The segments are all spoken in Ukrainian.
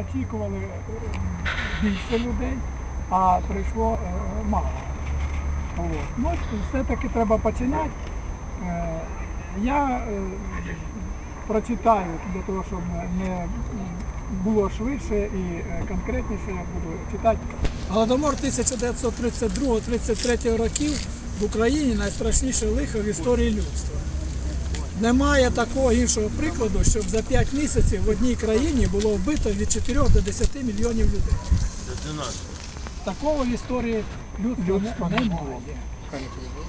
очікували е, більше людей, а прийшло е, мало. От. Ну, все-таки треба починати. Е, Я прочитаю для того, щоб не було швидше і конкретніше, я буду читати. Голодомор 1932-33 років в Україні найстрашніше лихо в історії людства. Немає такого іншого прикладу, щоб за 5 місяців в одній країні було вбито від 4 до 10 мільйонів людей. Такого в історії людства не- немає.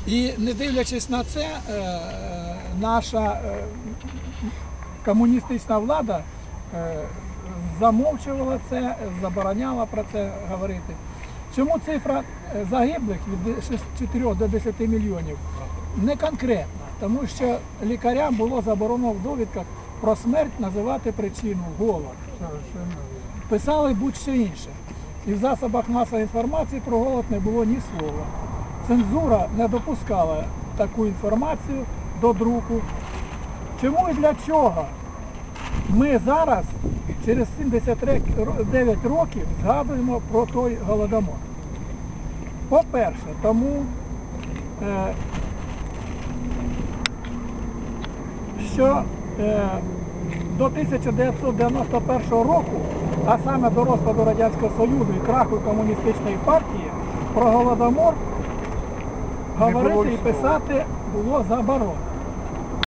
І не дивлячись на це, е, наша е, комуністична влада е, замовчувала це, забороняла про це говорити. Чому цифра загиблих від 4 до 10 мільйонів не конкретна, тому що лікарям було заборонено в довідках про смерть називати причину голод. Писали будь-що інше. І в засобах масової інформації про голод не було ні слова. Цензура не допускала таку інформацію до друку. Чому і для чого ми зараз, через 79 років, згадуємо про той голодомор? По-перше, тому, що е, до 1991 року, а саме до розпаду Радянського Союзу і краху комуністичної партії, про голодомор говорити і писати було заборонено.